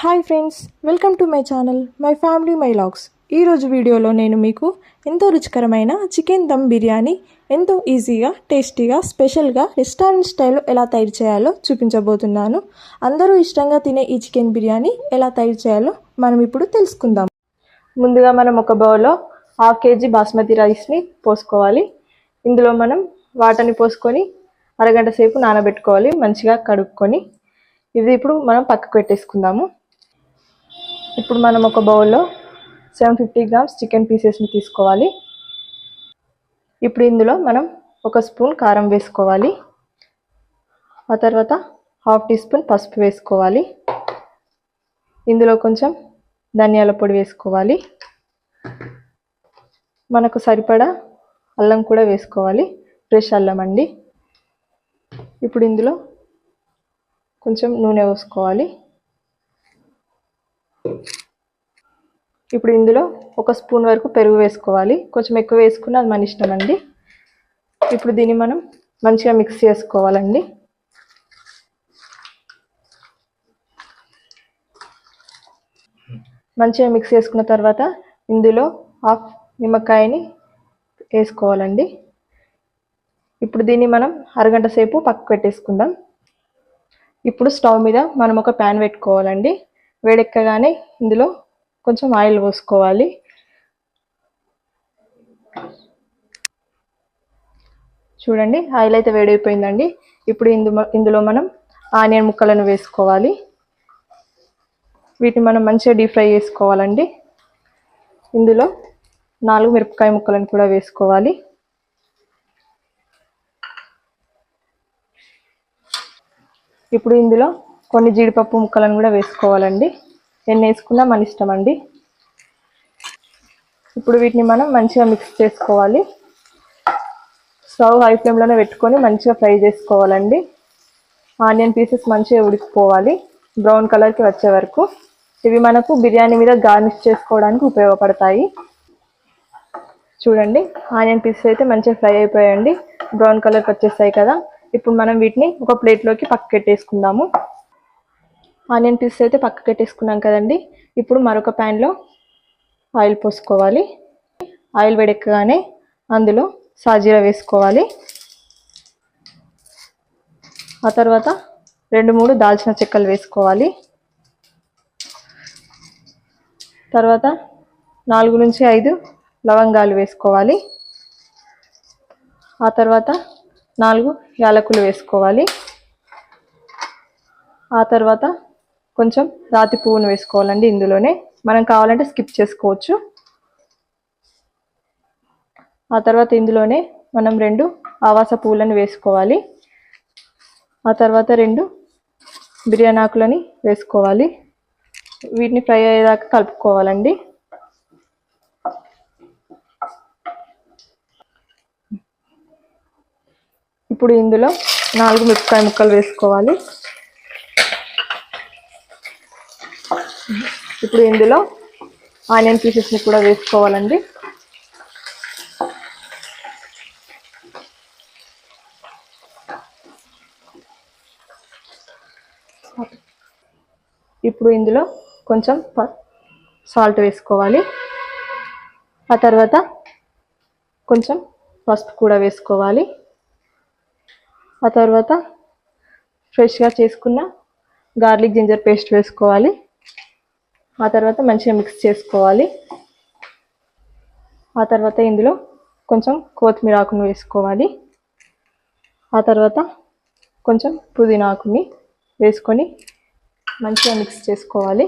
Hi friends welcome to my channel my family my logs. ఈరోజు వీడియోలో నేను మీకు ఎంతో రుచికరమైన చికెన్ దమ్ బిర్యానీ ఎంతో ఈజీగా టేస్టీగా స్పెషల్గా రెస్టారెంట్ స్టైల్లో ఎలా తయారు చేయాలో చూపించబోతున్నాను. అందరూ ఇష్టంగా తినే ఈ చికెన్ బిర్యానీ ఎలా తయారు చేయాలో మనం ఇప్పుడు తెలుసుకుందాం. ముందుగా మనం ఒక బౌల్లో హాఫ్ కేజీ బాస్మతి రైస్ని పోసుకోవాలి. ఇందులో మనం వాటర్ని పోసుకొని అరగంట సేపు నానబెట్టుకోవాలి మంచిగా కడుక్కొని. ఇది ఇప్పుడు మనం పక్కకు పెట్టేసుకుందాము. ఇప్పుడు మనం ఒక బౌల్లో సెవెన్ ఫిఫ్టీ గ్రామ్స్ చికెన్ పీసెస్ని తీసుకోవాలి. ఇప్పుడు ఇందులో మనం ఒక స్పూన్ కారం వేసుకోవాలి. ఆ తర్వాత హాఫ్ టీ స్పూన్ పసుపు వేసుకోవాలి. ఇందులో కొంచెం ధనియాల పొడి వేసుకోవాలి. మనకు సరిపడా అల్లం కూడా వేసుకోవాలి. ఫ్రెష్ అల్లం అండి. ఇప్పుడు ఇందులో కొంచెం నూనె పోసుకోవాలి. ఇప్పుడు ఇందులో ఒక స్పూన్ వరకు పెరుగు వేసుకోవాలి. కొంచెం ఎక్కువ వేసుకున్న అది మన ఇష్టం అండి. ఇప్పుడు దీన్ని మనం మంచిగా మిక్స్ చేసుకోవాలండి. మంచిగా మిక్స్ చేసుకున్న తర్వాత ఇందులో హాఫ్ నిమ్మకాయని వేసుకోవాలండి. ఇప్పుడు దీన్ని మనం అరగంట సేపు పక్క పెట్టేసుకుందాం. ఇప్పుడు స్టవ్ మీద మనం ఒక ప్యాన్ పెట్టుకోవాలండి. వేడెక్కగానే ఇందులో కొంచెం ఆయిల్ పోసుకోవాలి. చూడండి ఆయిల్ అయితే వేడైపోయిందండి. ఇప్పుడు ఇందు ఇందులో మనం ఆనియన్ ముక్కలను వేసుకోవాలి. వీటిని మనం మంచిగా డీప్ ఫ్రై చేసుకోవాలండి. ఇందులో నాలుగు మిరపకాయ ముక్కలను కూడా వేసుకోవాలి. ఇప్పుడు ఇందులో కొన్ని జీడిపప్పు ముక్కలను కూడా వేసుకోవాలండి. ఎన్ని వేసుకున్నా మన ఇష్టం అండి. ఇప్పుడు వీటిని మనం మంచిగా మిక్స్ చేసుకోవాలి. స్టవ్ హై ఫ్లేమ్లోనే పెట్టుకొని మంచిగా ఫ్రై చేసుకోవాలండి. ఆనియన్ పీసెస్ మంచిగా ఉడికిపోవాలి. బ్రౌన్ కలర్కి వచ్చే వరకు. ఇవి మనకు బిర్యానీ మీద గార్నిష్ చేసుకోవడానికి ఉపయోగపడతాయి. చూడండి ఆనియన్ పీసెస్ అయితే మంచిగా ఫ్రై అయిపోయాయండి. బ్రౌన్ కలర్కి వచ్చేస్తాయి కదా. ఇప్పుడు మనం వీటిని ఒక ప్లేట్లోకి పక్క పెట్టేసుకుందాము. ఆనియన్ పీసెస్ అయితే పక్క పెట్టేసుకున్నాం కదండి. ఇప్పుడు మరొక ప్యాన్లో ఆయిల్ పోసుకోవాలి. ఆయిల్ వేడెక్కగానే అందులో సాజీరా వేసుకోవాలి. ఆ తర్వాత రెండు మూడు దాల్చిన చెక్కలు వేసుకోవాలి. తర్వాత నాలుగు నుంచి ఐదు లవంగాలు వేసుకోవాలి. ఆ తర్వాత నాలుగు యాలకులు వేసుకోవాలి. ఆ తర్వాత కొంచెం రాతి పువ్వును వేసుకోవాలండి ఇందులోనే. మనం కావాలంటే స్కిప్ చేసుకోవచ్చు. ఆ తర్వాత ఇందులోనే మనం రెండు ఆవాస పువ్వులను వేసుకోవాలి. ఆ తర్వాత రెండు బిర్యానీ ఆకులని వేసుకోవాలి. వీటిని ఫ్రై అయ్యేదాకా కలుపుకోవాలండి. ఇప్పుడు ఇందులో నాలుగు మిరపకాయ ముక్కలు వేసుకోవాలి. ఇప్పుడు ఇందులో ఆనియన్ పీసెస్ని కూడా వేసుకోవాలండి. ఇప్పుడు ఇందులో కొంచెం సాల్ట్ వేసుకోవాలి. ఆ తర్వాత కొంచెం పసుపు కూడా వేసుకోవాలి. ఆ తర్వాత ఫ్రెష్గా చేసుకున్న గార్లిక్ జింజర్ పేస్ట్ వేసుకోవాలి. ఆ తర్వాత మంచిగా మిక్స్ చేసుకోవాలి. ఆ తర్వాత ఇందులో కొంచెం కొత్తిమీర ఆకును వేసుకోవాలి. ఆ తర్వాత కొంచెం పుదీనా ఆకుని వేసుకొని మంచిగా మిక్స్ చేసుకోవాలి.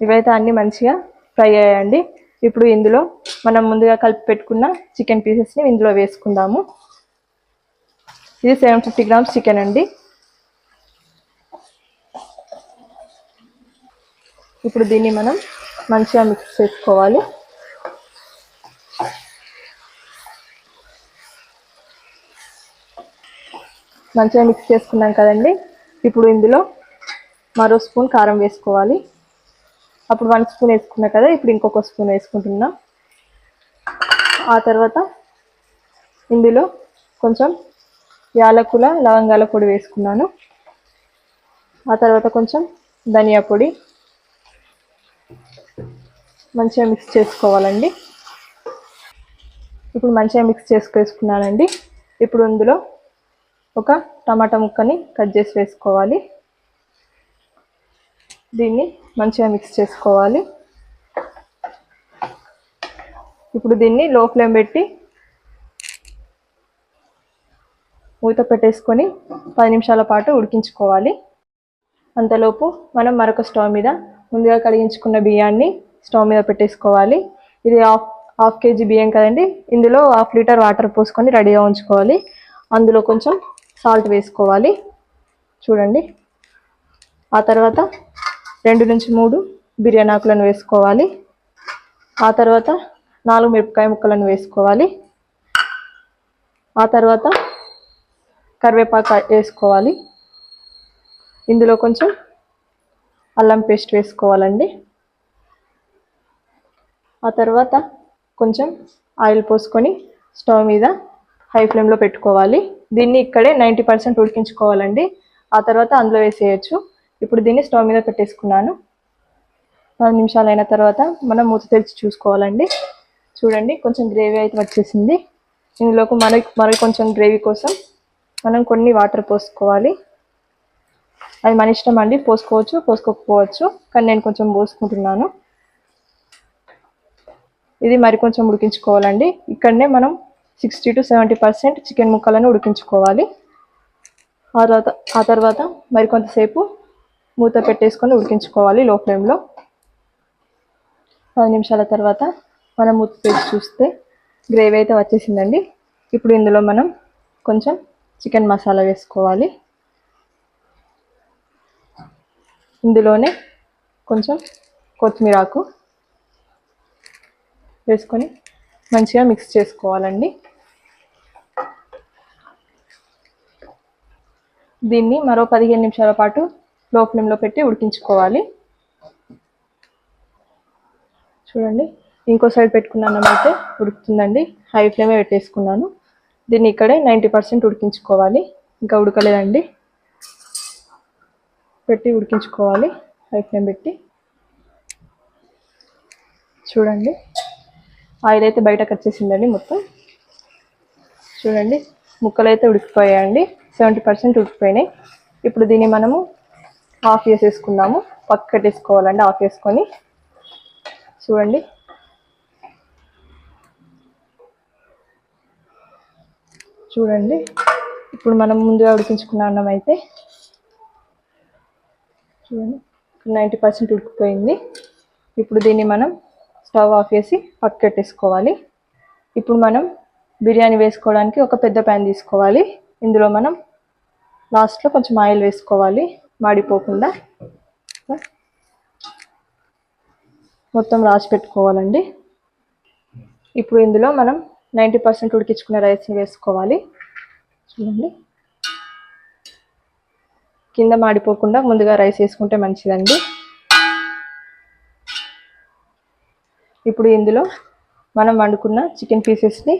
ఇవైతే అన్నీ మంచిగా ఫ్రై అయ్యాయండి. ఇప్పుడు ఇందులో మనం ముందుగా కలిపి పెట్టుకున్న చికెన్ పీసెస్ని ఇందులో వేసుకుందాము. ఇది సెవెన్ ఫిఫ్టీ గ్రామ్స్ చికెన్ అండి. ఇప్పుడు దీన్ని మనం మంచిగా మిక్స్ చేసుకోవాలి. మంచిగా మిక్స్ చేసుకున్నాం కదండి. ఇప్పుడు ఇందులో మరో స్పూన్ కారం వేసుకోవాలి. అప్పుడు వన్ స్పూన్ వేసుకున్నా కదా ఇప్పుడు ఇంకొక స్పూన్ వేసుకుంటున్నా. ఆ తర్వాత ఇందులో కొంచెం యాలకుల లవంగాల పొడి వేసుకున్నాను. ఆ తర్వాత కొంచెం ధనియా పొడి మంచిగా మిక్స్ చేసుకోవాలండి. ఇప్పుడు మంచిగా మిక్స్ చేసుకేసుకున్నానండి ఇప్పుడు ఇందులో ఒక టమాటా ముక్కని కట్ చేసి వేసుకోవాలి. దీన్ని మంచిగా మిక్స్ చేసుకోవాలి. ఇప్పుడు దీన్ని లో ఫ్లేమ్ పెట్టి మూత పెట్టేసుకొని పది నిమిషాల పాటు ఉడికించుకోవాలి. అంతలోపు మనం మరొక స్టవ్ మీద ముందుగా కడిగించుకున్న బియ్యాన్ని స్టవ్ మీద పెట్టేసుకోవాలి. ఇది హాఫ్ హాఫ్ కేజీ బియ్యం కదండి. ఇందులో హాఫ్ లీటర్ వాటర్ పోసుకొని రెడీగా ఉంచుకోవాలి. అందులో కొంచెం సాల్ట్ వేసుకోవాలి. చూడండి. ఆ తర్వాత రెండు నుంచి మూడు బిర్యానీ ఆకులను వేసుకోవాలి. ఆ తర్వాత నాలుగు మిరపకాయ ముక్కలను వేసుకోవాలి. ఆ తర్వాత కరివేపాకు వేసుకోవాలి. ఇందులో కొంచెం అల్లం పేస్ట్ వేసుకోవాలండి. ఆ తర్వాత కొంచెం ఆయిల్ పోసుకొని స్టవ్ మీద హై ఫ్లేమ్లో పెట్టుకోవాలి. దీన్ని ఇక్కడే నైంటీ పర్సెంట్ ఉడికించుకోవాలండి. ఆ తర్వాత అందులో వేసేయచ్చు. ఇప్పుడు దీన్ని స్టవ్ మీద పెట్టేసుకున్నాను. పది నిమిషాలు అయిన తర్వాత మనం మూత తెరిచి చూసుకోవాలండి. చూడండి కొంచెం గ్రేవీ అయితే వచ్చేసింది. ఇందులోకి మన మరి కొంచెం గ్రేవీ కోసం మనం కొన్ని వాటర్ పోసుకోవాలి. అది మన ఇష్టం అండి. పోసుకోవచ్చు పోసుకోకపోవచ్చు. కానీ నేను కొంచెం పోసుకుంటున్నాను. ఇది మరి కొంచెం ఉడికించుకోవాలండి. ఇక్కడనే మనం sixty to seventy percent chicken ముక్కలను ఉడికించుకోవాలి. ఆ తర్వాత ఆ తర్వాత మరి కొంతసేపు మూత పెట్టేసుకొని ఉడికించుకోవాలి లో. ఫ్లేమ్లో పది నిమిషాల తర్వాత మనం మూత పెట్టి చూస్తే గ్రేవీ అయితే వచ్చేసిందండి. ఇప్పుడు ఇందులో మనం కొంచెం చికెన్ మసాలా వేసుకోవాలి. ఇందులోనే కొంచెం కొత్తిమీర ఆకు వేసుకొని మంచిగా మిక్స్ చేసుకోవాలండి. దీన్ని మరో పదిహేను నిమిషాల పాటు లో ఫ్లేమ్లో పెట్టి ఉడికించుకోవాలి. చూడండి ఇంకో సైడ్ పెట్టుకున్న అన్నం అయితే ఉడుకుతుందండి. హై ఫ్లేమే పెట్టేసుకున్నాను. దీన్ని ఇక్కడే నైంటీ పర్సెంట్ ఉడికించుకోవాలి. ఇంకా ఉడకలేదండి. పెట్టి ఉడికించుకోవాలి. హై ఫ్లేమ్ పెట్టి. చూడండి. ఆయిల్ అయితే బయటకు వచ్చేసిందండి మొత్తం. చూడండి ముక్కలు అయితే ఉడికిపోయాయండి. Seventy percent ఉడికిపోయినాయి. ఇప్పుడు దీన్ని మనము ఆఫ్ చేసేసుకుందాము. పక్క పెట్టేసుకోవాలండి ఆఫ్ చేసుకొని. చూడండి. చూడండి. ఇప్పుడు మనం ముందుగా ఉడికించుకున్న అన్నం అయితే చూడండి. నైంటీ పర్సెంట్ ఉడికిపోయింది. ఇప్పుడు దీన్ని మనం స్టవ్ ఆఫ్ చేసి పక్కెట్టేసుకోవాలి ఇప్పుడు మనం బిర్యానీ వేసుకోవడానికి ఒక పెద్ద ప్యాన్ తీసుకోవాలి. ఇందులో మనం లాస్ట్లో కొంచెం ఆయిల్ వేసుకోవాలి. మాడిపోకుండా మొత్తం రాసి పెట్టుకోవాలండి. ఇప్పుడు ఇందులో మనం నైంటీ పర్సెంట్ ఉడికించుకున్న రైస్ని వేసుకోవాలి. చూడండి. కింద మాడిపోకుండా ముందుగా రైస్ వేసుకుంటే మంచిదండి. ఇప్పుడు ఇందులో మనం వండుకున్న చికెన్ పీసెస్ని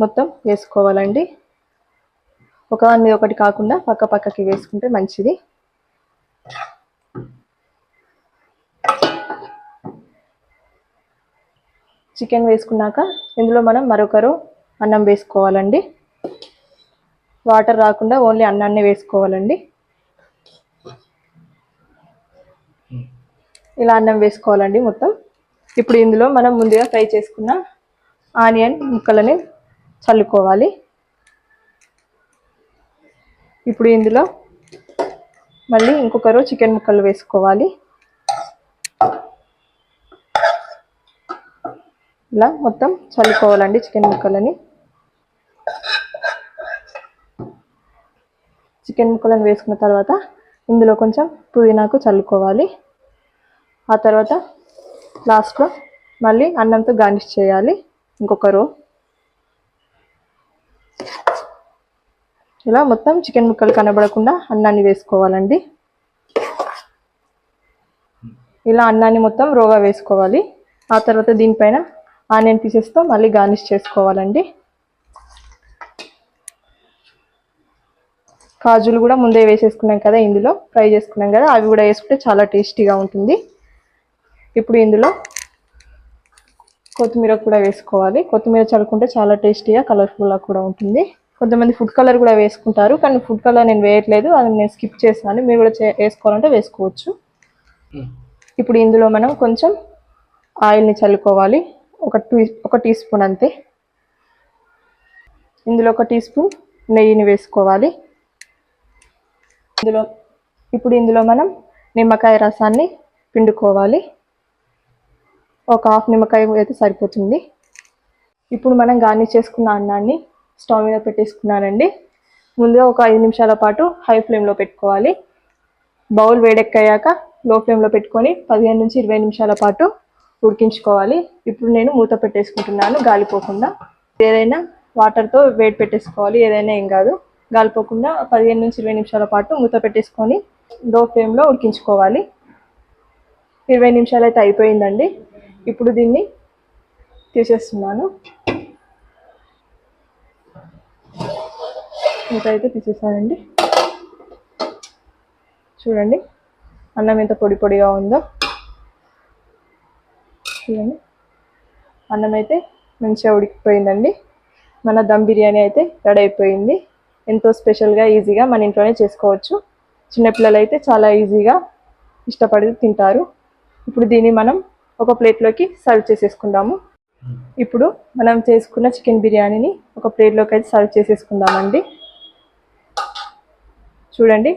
మొత్తం వేసుకోవాలండి. ఒక దాని మీద ఒకటి కాకుండా పక్క పక్కకి వేసుకుంటే మంచిది. చికెన్ వేసుకున్నాక ఇందులో మనం మరొకరు అన్నం వేసుకోవాలండి. వాటర్ రాకుండా ఓన్లీ అన్నాన్ని వేసుకోవాలండి. ఇలా అన్నం వేసుకోవాలండి మొత్తం. ఇప్పుడు ఇందులో మనం ముందుగా ఫ్రై చేసుకున్న ఆనియన్ ముక్కలని చల్లుకోవాలి. ఇప్పుడు ఇందులో మళ్ళీ ఇంకొకరు చికెన్ ముక్కలు వేసుకోవాలి. ఇలా మొత్తం చల్లుకోవాలండి చికెన్ ముక్కలని. చికెన్ ముక్కలను వేసుకున్న తర్వాత ఇందులో కొంచెం పుదీనాకు చల్లుకోవాలి. ఆ తర్వాత లాస్ట్లో మళ్ళీ అన్నంతో గార్నిష్ చేయాలి. ఇంకొక రో ఇలా మొత్తం చికెన్ ముక్కలు కనబడకుండా అన్నాన్ని వేసుకోవాలండి. ఇలా అన్నాన్ని మొత్తం రోగా వేసుకోవాలి. ఆ తర్వాత దీనిపైన ఆనియన్ పీసెస్తో మళ్ళీ గార్నిష్ చేసుకోవాలండి. కాజులు కూడా ముందే వేసేసుకున్నాం కదా ఇందులో. ఫ్రై చేసుకున్నాం కదా అవి కూడా వేసుకుంటే చాలా టేస్టీగా ఉంటుంది. ఇప్పుడు ఇందులో కొత్తిమీర కూడా వేసుకోవాలి. కొత్తిమీర చల్లుకుంటే చాలా టేస్టీగా కలర్ఫుల్గా కూడా ఉంటుంది. కొంతమంది ఫుడ్ కలర్ కూడా వేసుకుంటారు కానీ ఫుడ్ కలర్ నేను వేయట్లేదు. అది నేను స్కిప్ చేస్తాను మీరు కూడా వేసుకోవాలంటే వేసుకోవచ్చు. ఇప్పుడు ఇందులో మనం కొంచెం ఆయిల్ని చల్లుకోవాలి. ఒక టీ ఒక టీ స్పూన్ అంతే. ఇందులో ఒక టీ స్పూన్ నెయ్యిని వేసుకోవాలి. ఇందులో ఇప్పుడు ఇందులో మనం నిమ్మకాయ రసాన్ని పిండుకోవాలి. ఒక హాఫ్ నిమ్మకాయ అయితే సరిపోతుంది. ఇప్పుడు మనం గార్నిష్ చేసుకున్న అన్నాన్ని స్టవ్ మీద పెట్టేసుకున్నానండి. ముందుగా ఒక ఐదు నిమిషాల పాటు హై ఫ్లేమ్లో పెట్టుకోవాలి. బౌల్ వేడెక్కాక లో ఫ్లేమ్లో పెట్టుకొని పదిహేను నుంచి ఇరవై నిమిషాల పాటు ఉడికించుకోవాలి. ఇప్పుడు నేను మూత పెట్టేసుకుంటున్నాను గాలిపోకుండా. ఏదైనా వాటర్తో వేడి పెట్టేసుకోవాలి ఏదైనా ఏం కాదు. గాలిపోకుండా పదిహేను నుంచి ఇరవై నిమిషాల పాటు మూత పెట్టేసుకొని లో ఫ్లేమ్లో ఉడికించుకోవాలి. ఇరవై నిమిషాలు అయితే అయిపోయిందండి. ఇప్పుడు దీన్ని తీసేస్తున్నాను. ఇంత అయితే తీసేసానండి? చూడండి. అన్నం ఎంత పొడి పొడిగా ఉందో. చూడండి. అన్నం అయితే మంచిగా ఉడికిపోయిందండి. మన దమ్ బిర్యానీ అయితే రెడీ అయిపోయింది. ఎంతో స్పెషల్గా ఈజీగా మన ఇంట్లోనే చేసుకోవచ్చు. చిన్నపిల్లలు అయితే చాలా ఈజీగా ఇష్టపడి తింటారు. ఇప్పుడు దీన్ని మనం ఒక ప్లేట్లోకి సర్వ్ చేసేసుకుందాము. ఇప్పుడు మనం చేసుకున్న చికెన్ బిర్యానీని ఒక ప్లేట్లోకి అయితే సర్వ్ చేసేసుకుందామండి. చూడండి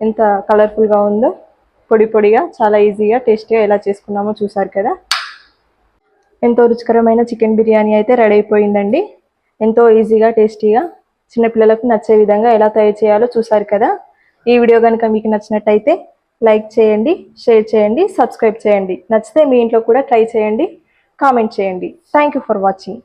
ఎంత కలర్ఫుల్గా ఉందో. పొడి పొడిగా చాలా ఈజీగా టేస్టీగా ఎలా చేసుకున్నామో చూసారు కదా. ఎంతో రుచికరమైన చికెన్ బిర్యానీ అయితే రెడీ అయిపోయిందండి. ఎంతో ఈజీగా టేస్టీగా చిన్నపిల్లలకు నచ్చే విధంగా ఎలా తయారు చేయాలో చూసారు కదా. ఈ వీడియో కనుక మీకు నచ్చినట్టయితే లైక్ చేయండి షేర్ చేయండి సబ్స్క్రైబ్ చేయండి. నచ్చితే మీ ఇంట్లో కూడా ట్రై చేయండి కామెంట్ చేయండి. Thank you for watching